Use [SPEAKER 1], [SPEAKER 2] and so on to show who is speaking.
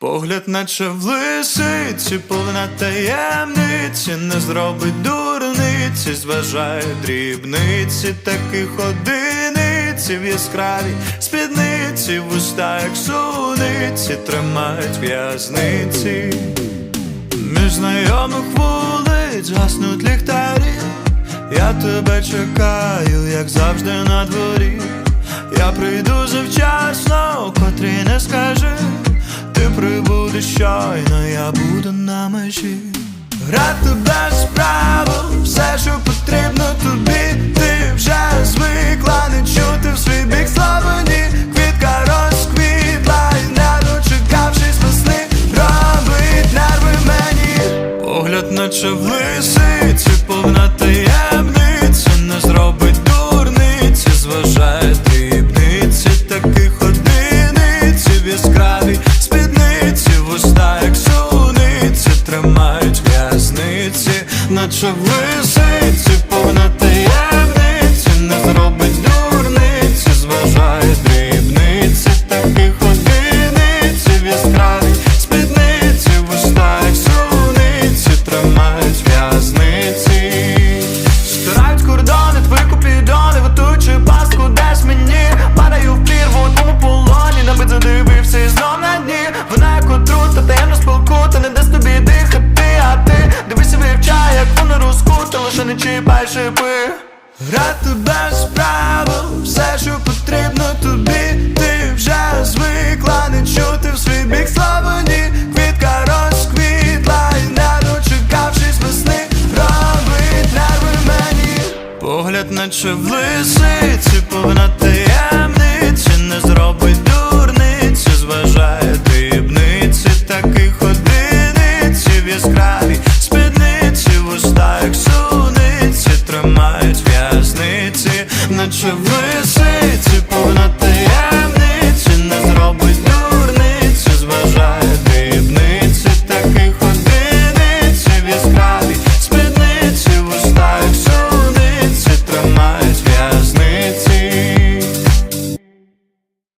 [SPEAKER 1] Погляд, наче в лисиці, повна таємниці, не зробить дурниці, зважає дрібниці, таких одиниці в яскравій спідниці, вуста, як суниці, тримають в'язниці. Між знайомих вулиць гаснуть ліхтарі, я тебе чекаю, як завжди на дворі. Я прийду завчасно, котрі не скажи, ти прибудеш щойно, я буду на межі. Грати без правил, все, що потрібно тобі, ти вже звикла не чути в свій бік славені, квітка розквітла і не дочекавшись весни, робить нерви мені. Погляд, наче в наче висить, лисиці, повна таємниці, чіпай шипи Грати без правил, все, що потрібно тобі, ти вже звикла не чути в свій бік славені, квітка розквітла і не дочекавшись весни, робить нерви мені. Погляд, наче в лисиці, повна наче висить, типу, повна таємниці не зробить.